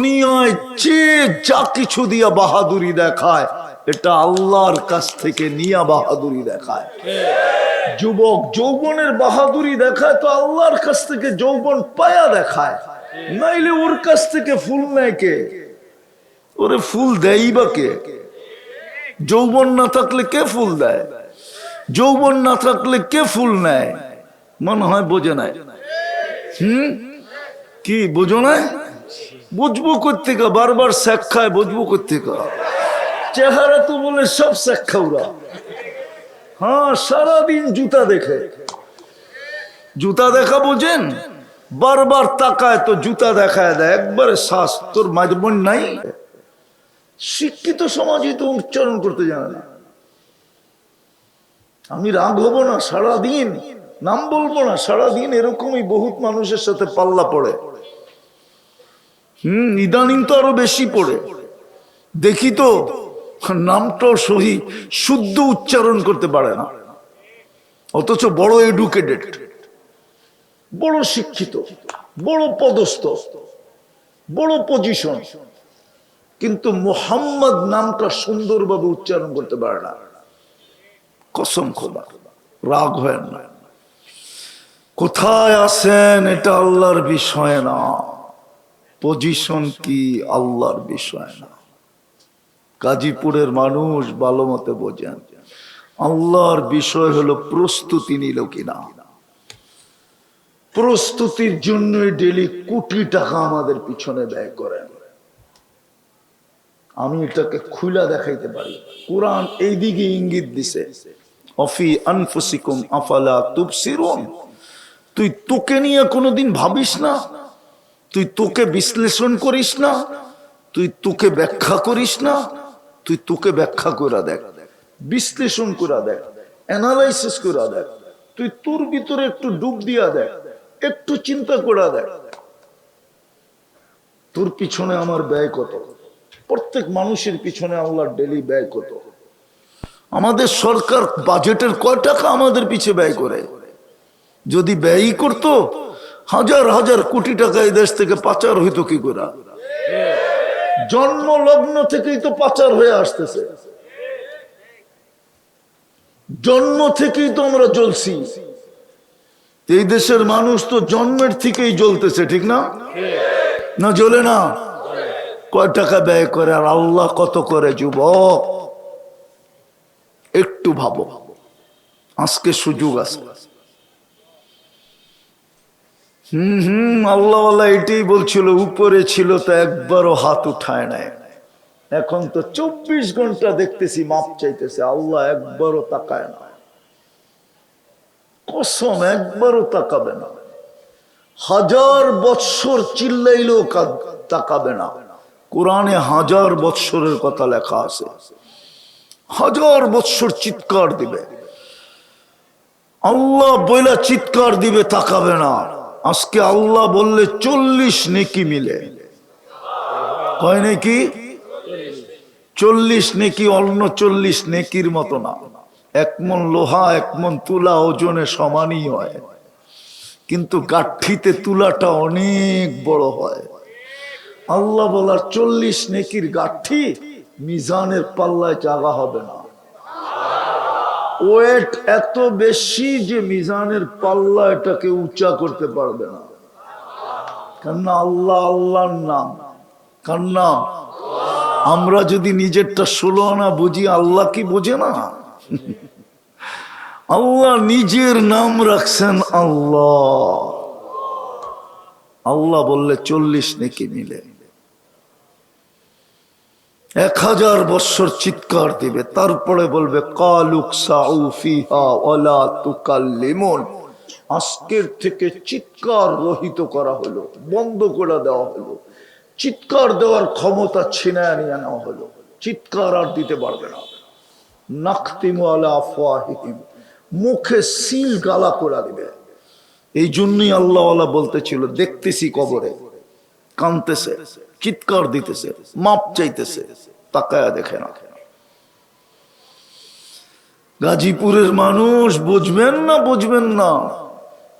দুনিয়ায় যে যা কিছু দিয়া বাহাদুরি দেখায়, এটা আল্লাহর কাছ থেকে নিয়া বাহাদুরি দেখায়। যুবক যৌবনের বাহাদুরি দেখায় তো আল্লাহর কাছ থেকে যৌবন পায়া দেখায়। নাইলে ওর কাছ থেকে ফুল নেয় কে? ওরে ফুল দেয়ই বা কে? যৌবন না থাকলে কে ফুল দেয়? যৌবন না থাকলে কে ফুল নেয়? মনে হয় বোঝে নাই। হুম? কি, বোঝো না বুঝব কোথেকে বারবার শেখ বুঝব কোথেকে চেহারা তো বলে সব শেখ খাওরা হ্যাঁ সারাদিন জুতা দেখে। জুতা দেখা বোঝেন? বারবার তাকায় তো জুতা দেখায় দেয়। একবারে শ্বাস, তোর মাঝবন নাই? শিক্ষিত সমাজই তো উচ্চারণ করতে জানে না। আমি রাগ হব না সারাদিন? নাম বলব না, সারাদিন এরকমই বহুত মানুষের সাথে পাল্লা পড়ে। হম, ইদানিং তো আরও বেশি পড়ে। দেখি তো, নামটাও সহি, শুদ্ধ উচ্চারণ করতে পারে না। অথচ বড় এডুকেটেড বড় শিক্ষিত, বড় পদস্থ, বড় পজিশন কিন্তু মোহাম্মদ নামটা সুন্দরভাবে উচ্চারণ করতে পারে না। কসম খোদা, রাগ হয় না। কোথায় আছেন এটা আল্লাহর বিষয় না। পজিশন কি আল্লাহর বিষয় না। গাজীপুরের মানুষ ভালো মতে বোঝেন, আল্লাহর বিষয় হলো প্রস্তুতি নিল কিনা। প্রস্তুতির জন্য ডেলি কোটি টাকা আমাদের পিছনে ব্যয় করেন। আমি এটাকে খুলা দেখাইতে পারি। কোরআন এই দিকে ইঙ্গিত দিছে। অফি আনফুসিকুম আফালা তুবসিরুন। তুই তোকে নিয়ে কোনোদিন ভাবিস না? তুই তোকে বিশ্লেষণ করিস না, তুই তোকে ব্যাখ্যা করিস না, তুই তোকে ব্যাখ্যা করে দেখ, বিশ্লেষণ করে দেখ অ্যানালাইসিস করে দেখ, তুই তোর ভিতরে একটু ডুব দিয়া দেখ, একটু চিন্তা করে দেখ। তোর পিছনে আমার ব্যয় কত? প্রত্যেক মানুষের পিছনে আল্লাহর ডেলি ব্যয় কত? আমাদের সরকার বাজেটের কয় টাকা আমাদের পিছে ব্যয় করে? যদি ব্যয়ই করতো হাজার হাজার কোটি টাকা এই দেশ থেকে পাচার হইতো কি করে? জন্ম লগ্ন থেকেই তো পাচার হয়ে আসতেছে। জন্ম থেকেই তো আমরা জ্বলছি। এই দেশের মানুষ তো জন্মের থেকেই জ্বলতেছে, ঠিক না? না জ্বলে না? কয় টাকা ব্যয় করে আর আল্লাহ কত করে যুবক? একটু ভাবো। আজকে সুযোগ আছে। হম হম আল্লাহ আল্লাহ এটাই বলছিল, উপরে ছিল তো একবারও হাত উঠায় নাই। এখন তো চব্বিশ ঘণ্টা দেখতেছি, মাপ চাইতেছে, আল্লাহ একবারও তাকায় না। কসম, একবারও তাকাবে না। হাজার বৎসর চিল্লাইলেও তাকাবে না। কোরআনে হাজার বৎসরের কথা লেখা আছে। হাজার বৎসর চিৎকার দিবে। আল্লাহ বইলা চিৎকার দিবে, তাকাবে না। আজকে আল্লাহ বললে চল্লিশ নেকি মিলে। হয় নাকি? চল্লিশ নেকি অন্য চল্লিশ নেকির মতো না। একমন লোহা একমন তুলা ওজনে সমানই হয়। কিন্তু গাঠিতে তুলাটা অনেক বড় হয়। আল্লাহ বলার চল্লিশ নেকির গাঠি মিজানের পাল্লায় জাগা হবে না। ওয়েট এত বেশি যে মিজানের পাল্লা এটাকে উঁচা করতে পারবে না। কেননা আল্লাহ, আল্লাহর নাম। কার নাম আমরা যদি নিজেরটা ষোলো আনা বুঝি, আল্লাহ কি বোঝে না? আল্লাহ নিজের নাম রাখছেন আল্লাহ। আল্লাহ বললে চল্লিশ নেকি মিলে এক হাজার বৎসর চিৎকার দিবে, তারপরে বলবে, কালুক ওলা আজকের থেকে চিৎকার রহিত করা হলো, বন্ধ করে দেওয়া হলো। চিৎকার দেওয়ার ক্ষমতা ছিনায় নিয়ে নেওয়া হলো। চিৎকার আর দিতে পারবে না। নাখতিমু আলা মুখে সিল গালা করে দিবে। এই জন্যই আল্লাহ বলতেছিল, দেখতেছি কবরে। কানতেছে চিৎকার দিতেছে মাপ চাইতেছে তাকায়া দেখে না। গাজীপুরের মানুষ বুঝবেন না বুঝবেন না।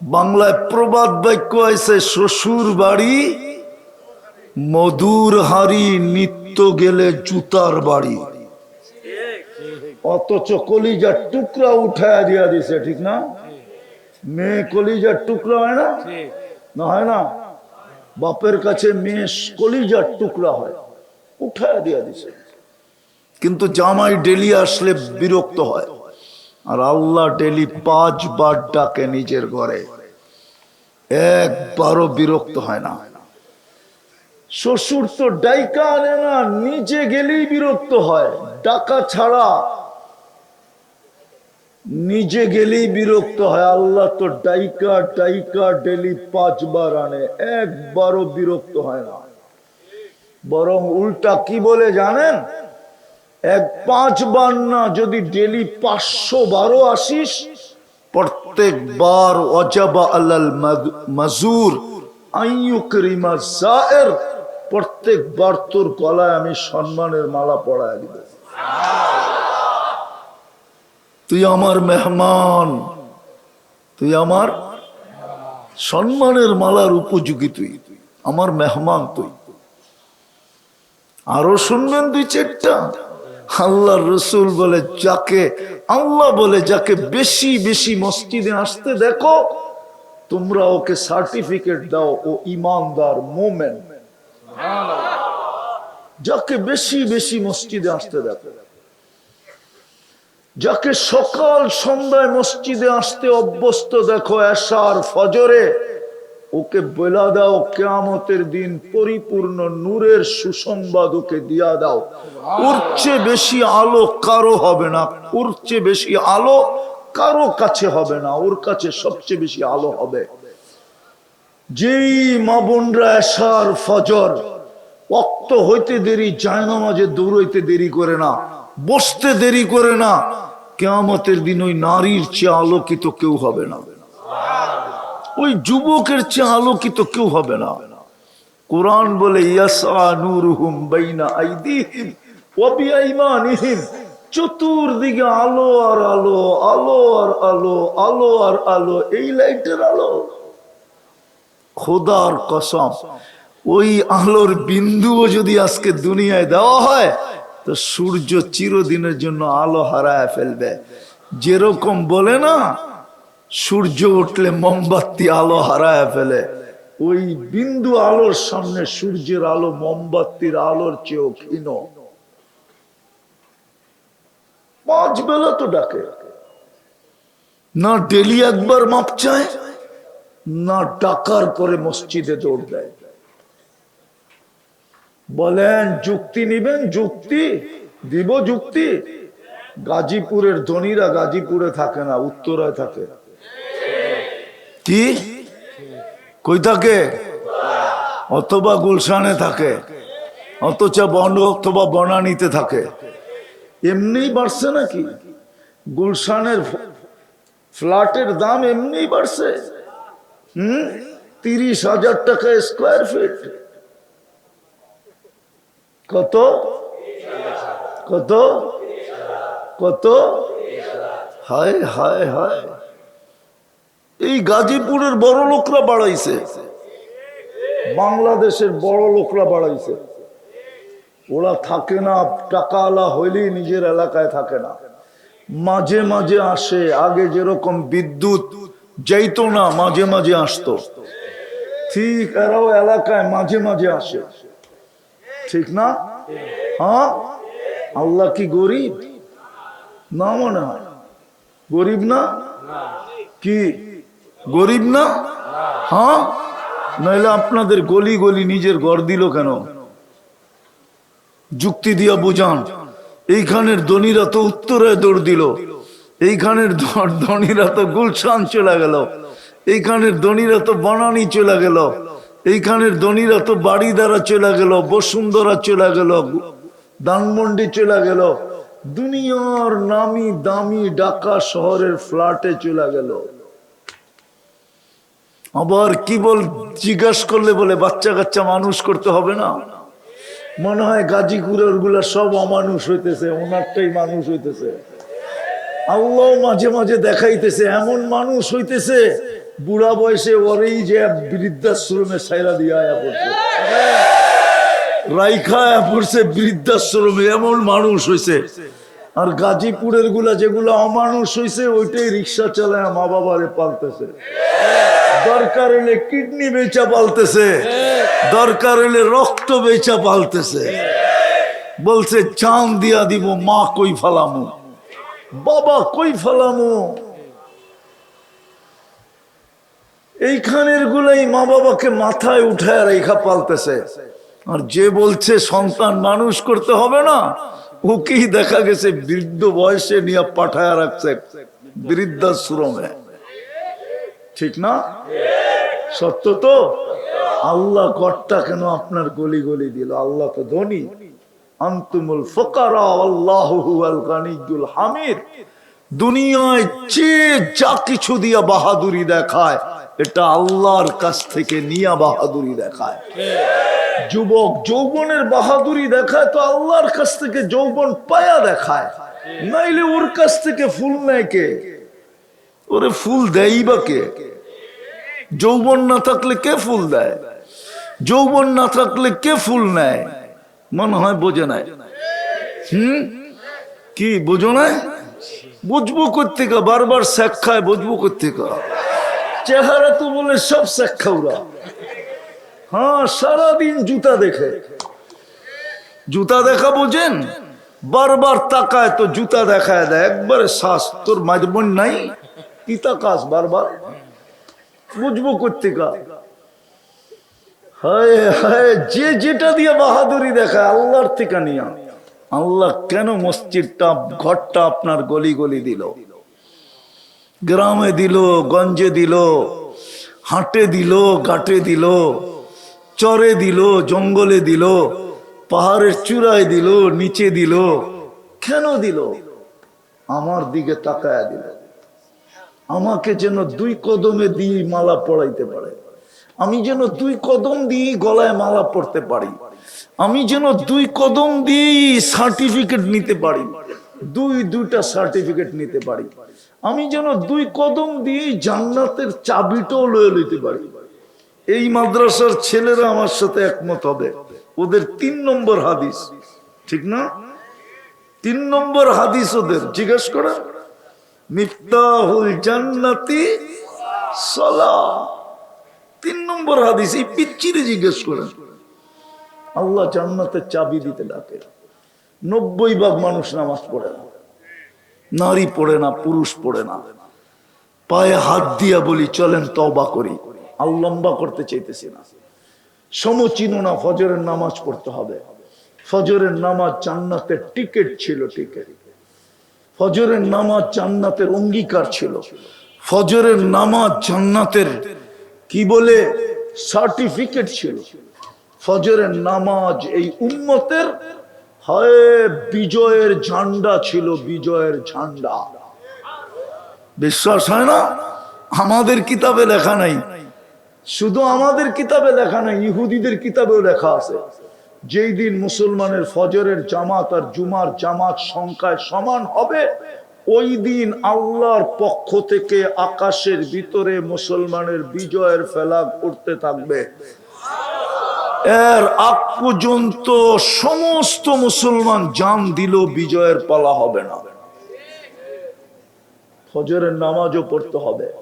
বাংলায় প্রবাদ বাক্য আছে শ্বশুর বাড়ি মধুর হারি নিত্য গেলে জুতার বাড়ি। অথচ কলিজার টুকরা উঠায় দিয়া দিছে ঠিক না? মেয়ে কলিজার টুকরা হয় না? না হয় না? বাপের কাছে মেয়ে কলিজার টুকরা হয়। উঠায় দিয়া দিছে। কিন্তু জামাই ডেলি আসলে বিরক্ত হয়। আর আল্লাহ ডেলি পাঁচবার ডাকে নিজের ঘরে। একবারও বিরক্ত হয় না। শ্বশুর তো ডাইকা আনে না, নিজে গেলেই বিরক্ত হয়। ডাকা ছাড়া নিজে গেলেই বিরক্ত হয়। আল্লাহ তো ডাইকা ডাইকা ডেলি পাঁচবার আনে, একবারও বিরক্ত হয় না। বরং উল্টা কি বলে জানেন? এক পাঁচবার না, যদি ডেলি পাঁচশো বারো আসিস, প্রত্যেকবার অজাবা আল্লাল মাজুর আইয়ুকরিমা জায়ের প্রত্যেকবার তোর গলায় আমি সম্মানের মালা পড়ায় দিব। তুই আমার মেহমান। তুই আমার সম্মানের মালার উপযোগী তুই। আমার মেহমান তুই। আরও শুনবেন দুই চারটা? আল্লাহ রসুল বলে, যাকে আল্লাহ বলে, যাকে বেশি বেশি মসজিদে আসতে দেখো, তোমরা ওকে সার্টিফিকেট দাও, ও ইমানদার, মোমেন। যাকে বেশি বেশি মসজিদে আসতে দেখো। যাকে সকাল সন্ধ্যায় মসজিদে আসতে অভ্যস্ত দেখো এশার ফজরে, ওকে বলা দাও, কেয়ামতের দিন পরিপূর্ণ নূরের সুসংবাদ ওকে দিয়া দাও। ওর বেশি আলো কারও হবে না, ওর বেশি আলো কারও কাছে হবে না, ওর কাছে সবচেয়ে বেশি আলো হবে। যেই মা বোনরা এশার ফজর অক্ত হইতে দেরি, জায়নামাজে দৌড়ইতে দেরি করে না, বসতে দেরি করে না কেয়ামতের দিন ওই নারীর চেয়ে আলোকিত কেউ হবে না। ওই যুবকের চেয়ে আলোকিত কেউ হবে না। কোরআন বলে চতুর্দিকে আলো আর আলো আলো আর আলো আলো আর আলো, এই লাইটের আলো। খোদার কসম, ওই আলোর বিন্দুও যদি আজকে দুনিয়ায় দেওয়া হয় তো সূর্য চিরদিনের জন্য আলো হারায় ফেলবে। যেরকম বলে না, সূর্য উঠলে মোমবাতি আলো হারায় ফেলে। ওই বিন্দু আলোর সামনে সূর্যের আলো মোমবাতির আলোর চেয়েও ক্ষীণ। পাঁচ বেলা তো ডাকে। না ডেলি একবার মাপ চায়, না ডাকার পরে মসজিদে দৌড় দেয়। বলেন যুক্তি নিবেন যুক্তি দিব যুক্তি। গাজীপুরের ধনীরা গাজীপুরে থাকে না উত্তরায় থাকে। কি? কই থাকে? অথবা গুলশানে থাকে অথচ বন অথবা বনানীতে থাকে। এমনি বাড়ছে নাকি? গুলশানের ফ্ল্যাটের দাম এমনি বাড়ছে। হুম? তিরিশ হাজার টাকা স্কোয়ার ফিট কত? কত? কত? হায় হায় হায়। এই গাজীপুরের বড় লোকরা বাড়াইছে। বাংলাদেশের বড় লোকরা বাড়াইছে। ওরা থাকে না, টাকাওয়ালা হইলেই নিজের এলাকায় থাকে না। মাঝে মাঝে আসে, আগে যেরকম বিদ্যুৎ যাইতো না, মাঝে মাঝে আসতো। ঠিক এরাও এলাকায় মাঝে মাঝে আসে। ঠিক না? হ্যাঁ? আল্লাহ কি গরিব? না মনে। হয় গরিব না? কি? গরিব না? হ্যাঁ? নইলে আপনাদের গলি গলি নিজের ঘর দিল কেন? যুক্তি দিয়া বুঝান। এইখানের ধনীরা তো উত্তরে দৌড় দিল। এইখানের ধনীরা তো গুলশান চলে গেল। এইখানের ধনীরা তো বনানি চলে গেল। এইখানের ধনীরা তো বাড়ি দ্বারা চলে গেল, বসুন্ধরা চলে গেল দানমন্ডি চলে গেল, দুনিয়ার নামি দামি ঢাকা শহরের ফ্ল্যাটে চলে গেল। আবার কি বল জিজ্ঞাসা করলে বলে, বাচ্চা কাচ্চা মানুষ করতে হবে না। মনে হয় গাজীপুরেরগুলা সব অমানুষ হইতেছে, ওনারটাই মানুষ হইতেছে। আল্লাহ মাঝে মাঝে দেখাইতেছে, এমন মানুষ হইতেছে বুড়া বয়সে ওরেই যে বৃদ্ধাশ্রমে সাইরা দিয়া পড়ছে। রাইখা পড়ছে বৃদ্ধাশ্রমে, এমন মানুষ হয়েছে আর গাজীপুরেরগুলা যেগুলো অমানুষ হয়েছে ওইটাই রিক্সা চালায় মা বাবারে পালতেছে। দরকার হলে কিডনি বেচা পালতেছে। দরকার হলে রক্ত বেচা পালতেছে। বলছে, চাঁদ দিয়া দিব, মা কই ফালামু? বাবা কই ফালামু? এইখানের গুলাই মা বাবাকে মাথায় উঠায় রেখা পালতেছে। আর যে বলছে সন্তান মানুষ করতে হবে না, ওকেই দেখা গেছে বৃদ্ধ বয়সে নিয়ে পাঠায় রাখছে। বৃদ্ধাশ্রমে। ঠিক না? সত্য তো? আল্লাহ গড়টা কেন আপনার গলি গলি দিল? আল্লাহ তো ধনী। আন্তুমুল ফকারা হামিদ। দুনিয়ায় যে যা কিছু দিয়া বাহাদুরি দেখায় এটা আল্লাহর কাছ থেকে নিয়া বাহাদুরি দেখায়। যুবক যৌবনের বাহাদুরি দেখায় তো আল্লাহর কাছ থেকে যৌবন পায়া দেখায়। নাইলে ওর কাছ থেকে ফুল নেয় কে? ওরে ফুল দেয় বা কে? যৌবন না থাকলে কে ফুল দেয়? যৌবন না থাকলে কে ফুল নেয়? মনে হয় বোঝে নাই। হম? কি, বোঝো নাই? বুঝব কোথেকে বারবার শেখ খায়, বুঝব কোথেকে চেহারা তো বলে সব খাওরা হ্যাঁ সারাদিন জুতা দেখে। জুতা দেখা বোঝেন? বারবার তাকায় তো জুতা দেখায় দেয়। একবারে শ্বাস, তোর মাঝবন নাই? কি তাকাস বারবার? বুঝব কোথেকা হায় হায়, যে যেটা দিয়ে বাহাদুরি দেখায়, আল্লাহর থেকে নিয়া। আল্লাহ কেন মসজিদটা, ঘরটা আপনার গলি গলি দিল? গ্রামে দিল, গঞ্জে দিল, হাটে দিল, ঘাটে দিল, চরে দিল, জঙ্গলে দিল, পাহাড়ের চূড়ায় দিল, নিচে দিল, কেন দিল? আমার দিকে তাকায়া দিল। আমাকে যেন দুই কদমে দিয়ে মালা পড়াইতে পারে। আমি যেন দুই কদম দিয়ে গলায় মালা পড়তে পারি। আমি যেন দুই কদম দিয়ে সার্টিফিকেট নিতে পারি। দুই, দুইটা সার্টিফিকেট নিতে পারি। আমি যেন দুই কদম দিয়ে জান্নাতের চাবিটাও লয়ে লইতে পারি। এই মাদ্রাসার ছেলেরা আমার সাথে একমত হবে। ওদের তিন নম্বর হাদিস, ঠিক না? তিন নম্বর হাদিস ওদের, জিজ্ঞেস করা। মিফতাহুল জান্নাতি তিন নম্বর হাদিস, এই পিচ্চিরে জিজ্ঞেস করেন আল্লাহ জান্নাতের চাবি দিতে ডাকে। নব্বই ভাগ মানুষ নামাজ পড়ে না। নারী পড়ে না, পুরুষ পড়ে না। পায়ে হাত দিয়া বলি, চলেন তবা করি। আর লম্বা করতে চাইতেছি না। সমচিন না, ফজরের নামাজ পড়তে হবে। ফজরের নামাজ জান্নাতের টিকিট ছিল টিকিট। ফজরের নামাজ জান্নাতের অঙ্গীকার ছিল। ফজরের নামাজ জান্নাতের, কি বলে, সার্টিফিকেট ছিল। ফজরের নামাজ এই উম্মতের হয়, বিজয়ের ঝান্ডা ছিল, বিজয়ের ঝান্ডা। বিশ্বাস হয় না? আমাদের কিতাবে লেখা নাই। শুধু আমাদের কিতাবে লেখা নাই, ইহুদিদের কিতাবেও লেখা আছে। যেই দিন মুসলমানের ফজরের জামাত আর জুমার জামাত সংখ্যায় সমান হবে, ওই দিন আল্লাহর পক্ষ থেকে আকাশের ভিতরে মুসলমানের বিজয়ের ফেলা করতে থাকবে। এর আগ পর্যন্ত সমস্ত মুসলমান জান দিল, বিজয়ের পালা হবে না। ফজরের নামাজও পড়তে হবে।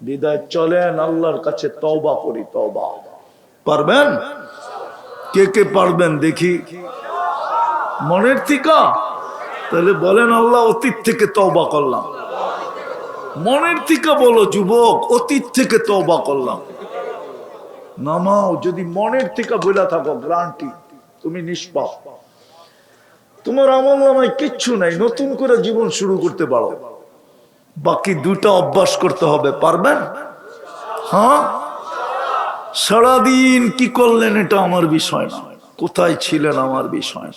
বিদায় চলেন, আল্লাহর কাছে তওবা করি, তওবা। পারবেন? কে কে পারবেন দেখি? মনের থিকা? তাহলে বলেন, আল্লাহ অতীত থেকে তওবা করলাম। মনের থিকা বলো, যুবক, অতীত থেকে তওবা করলাম। নামাও, যদি মনের থেকে বইলা থাকো, গ্রান্টি, তুমি নিষ্পাপ। তোমার আমল নামায় কিচ্ছু নাই, নতুন করে জীবন শুরু করতে পারো। বাকি দুটা অভ্যাস করতে হবে, পারবেন? হ্যাঁ? সারাদিন কি করলেন এটা আমার বিষয় না। কোথায় ছিলেন আমার বিষয়?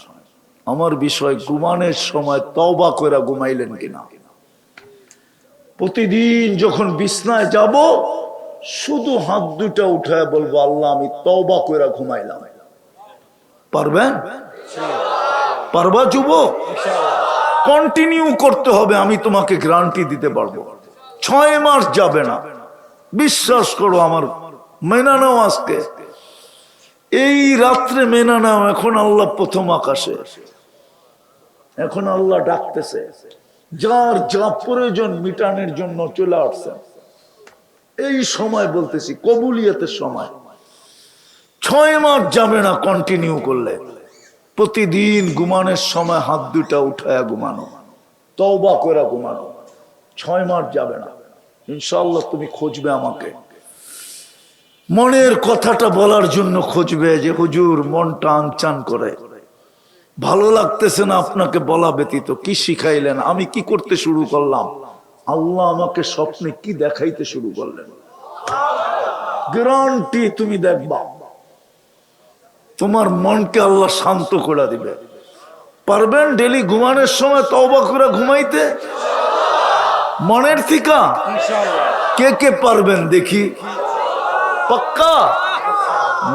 আমার বিষয় ঘুমানোর সময় তওবা করে ঘুমাইলেন কিনা? প্রতিদিন যখন বিছনায় যাব শুধু হাত দুটা উঠায় বলব, আল্লাহ, আমি তওবা করে ঘুমাইলাম। পারবেন? পারবা যুবক? কন্টিনিউ করতে হবে, আমি তোমাকে গ্যারান্টি দিতে পারব। ছয় মাস যাবে না। বিশ্বাস করো আমার মেনে নাও আজকে এই রাত্রে মেনা নাও এখন আল্লাহ প্রথম আকাশে। এখন আল্লাহ ডাকতেছে। যার যা প্রয়োজন মিটানের জন্য চলে আসছেন। এই সময় বলতেছি, কবুলিয়তের সময়। ছয় মাস যাবে না কন্টিনিউ করলে। প্রতিদিন ঘুমানোর সময় হাত দুটা উঠায়া ঘুমানো। তওবা করে ঘুমানো। ছয় মাস যাবে না। ইনশাল্লাহ তুমি খুঁজবে আমাকে। মনের কথাটা বলার জন্য খুঁজবে যে, হুজুর, মনটা আনচান করে। ভালো লাগতেছে না আপনাকে বলা ব্যতীত। কি শিখাইলেন? আমি কি করতে শুরু করলাম? আল্লাহ আমাকে স্বপ্নে কি দেখাইতে শুরু করলেন? গ্যারান্টি তুমি দেখবা। তোমার মনকে আল্লাহ শান্ত করে দিবে। পারবেন ডেলি ঘুমানোর সময় তওবা করে ঘুমাইতে? মনের থিকা? কে কে পারবেন দেখি? পাক্কা?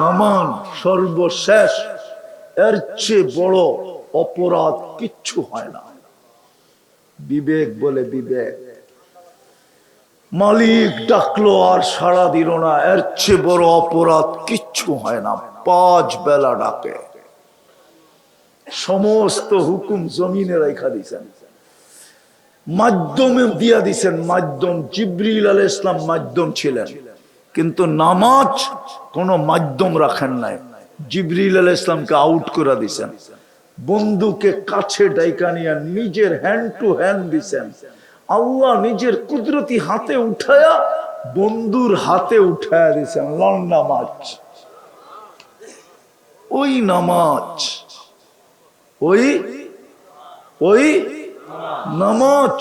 নমান সর্বশেষ। এর চেয়ে বড় অপরাধ কিচ্ছু হয় না। বিবেক বলে বিবেক। মালিক ডাকলো আর সাড়া দিল না। এর চেয়ে বড় অপরাধ কিচ্ছু হয় না। পাঁচ বেলা ডাকে। সমস্ত হুকুম জমিনে রেখা দিছেন। মাধ্যমে দিয়া দিছেন। মাধ্যম জিব্রিল আল ইসলাম মাধ্যম ছিলেন। কিন্তু নামাজ কোন মাধ্যম রাখেন নাই। জিব্রিল আল ইসলামকে আউট করে দিছেন। বন্ধুকে কাছে ডাইকা নিয়ে নিজের হ্যান্ড টু হ্যান্ড দিছেন। আল্লাহ নিজের কুদরতি হাতে উঠায়া বন্ধুর হাতে উঠায়া দিছেন লন নামাজ। ওই নামাজ। ওই ওই নামাজ।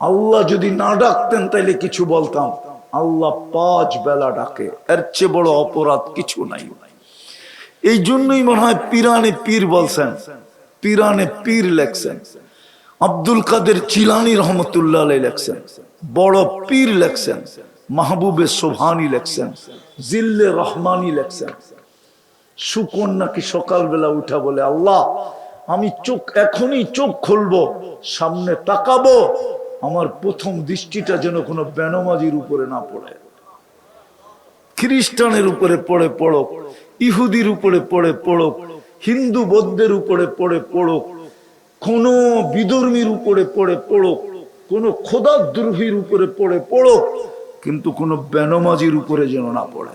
আল্লাহ যদি না ডাকতেন তাইলে কিছু বলতাম। আল্লাহ পাঁচ বেলা ডাকে। এর চেয়ে বড় অপরাধ কিছু নাই। এই জন্যই মনে হয় পিরানে পীর বলছেন। পিরানে পীর লেখছেন। আব্দুল কাদের চিলানি রহমতুল্লাহ লেখছেন, বড় পীর লেখছেন, মাহবুবে সোভানি লেখছেন, জিল্লে রহমানি লেখছেন। শুকন নাকি সকালবেলা উঠা বলে, আল্লাহ, আমি চোখ, এখনই চোখ খুলবো, সামনে তাকাবো, আমার প্রথম দৃষ্টিটা যেন কোনো বেনমাজির উপরে না পড়ে। খ্রিস্টানের উপরে পড়ে পড়ক, ইহুদির উপরে পড়ে পড়ক, হিন্দু বৌদ্ধের উপরে পড়ে পড়ক কোন বিধর্মীর উপরে পড়ে পড়ক, কোন খোদাদ্রোহীর উপরে পড়ে পড়ক, কিন্তু কোন বেনমাজির উপরে যেন না পড়ে।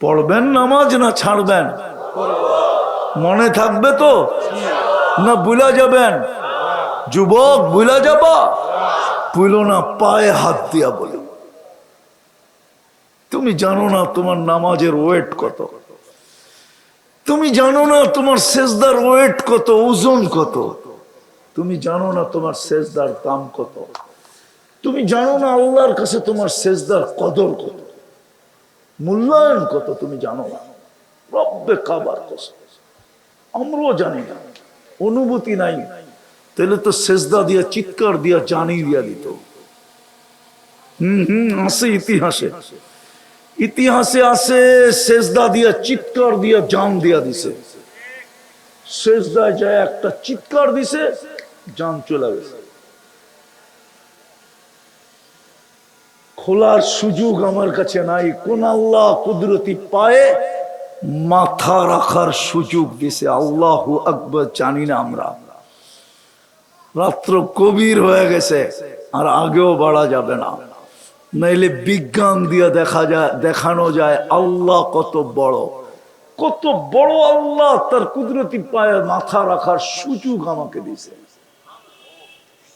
পড়বেন নামাজ না ছাড়বেন? মনে থাকবে তো? না বুলা যাবেন? যুবক বুলা যাবা? বুলো না, পায়ে হাত দিয়া বলে। তুমি জানো না তোমার নামাজের ওয়েট কত? তুমি জানো না তোমার শেষদার ওয়েট কত, ওজন কত? তুমি জানো না তোমার শেষদার দাম কত? তুমি জানো না আল্লাহর কাছে তোমার শেষদার কদর কত? মূল্যায়ন কত তুমি জানো না? রব্বে কাবার কষ্ট আমরাও জানি না। অনুভূতি নাই। তাহলে তো শেষদা দিয়া, চিৎকার দিয়া জানি দিয়া দিত। হম হম আসে ইতিহাসে। ইতিহাসে আসে শেষদা দিয়া, চিৎকার দিয়া, জান দিয়া দিছে। শেষদায় যায় একটা চিৎকার দিছে, জান চলে গেছে। খোলার সুযোগ আমার কাছে নাই। কোন আল্লাহ কুদরতি পায়ে মাথা রাখার সুযোগ দিছে। আল্লাহ আকবর জানি না আমরা। রাত্র কবির হয়ে গেছে, আর আগেও বাড়া যাবে না। নাইলে বিজ্ঞান দিয়ে দেখা যায়, দেখানো যায়, আল্লাহ কত বড়। কত বড় আল্লাহ তার কুদরতি পায়ে মাথা রাখার সুযোগ আমাকে দিছে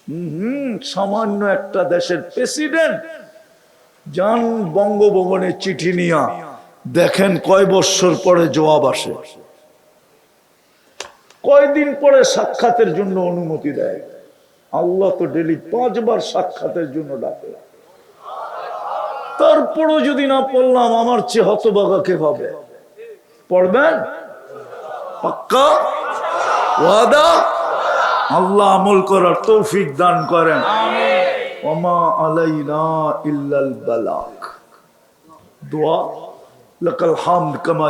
হম সামান্য একটা দেশের প্রেসিডেন্ট যান বঙ্গভবনে চিঠি নিয়া দেখেন কয় বৎসর পরে জবাব আসে। কয়দিন পরে সাক্ষাতের জন্য অনুমতি দেয়। আল্লাহ তো ডেলি পাঁচবার সাক্ষাতের জন্য ডাকে। তারপরও যদি না পড়লাম আমার চেয়ে হতবাগা কে হবে পড়বেন? পাক্কা? ওয়াদা? আল্লাহ আমল করার তৌফিক দান করেন। ওমা আলাইনা ইল্লাল বালাক। দোয়া লাকাল হামদ কামা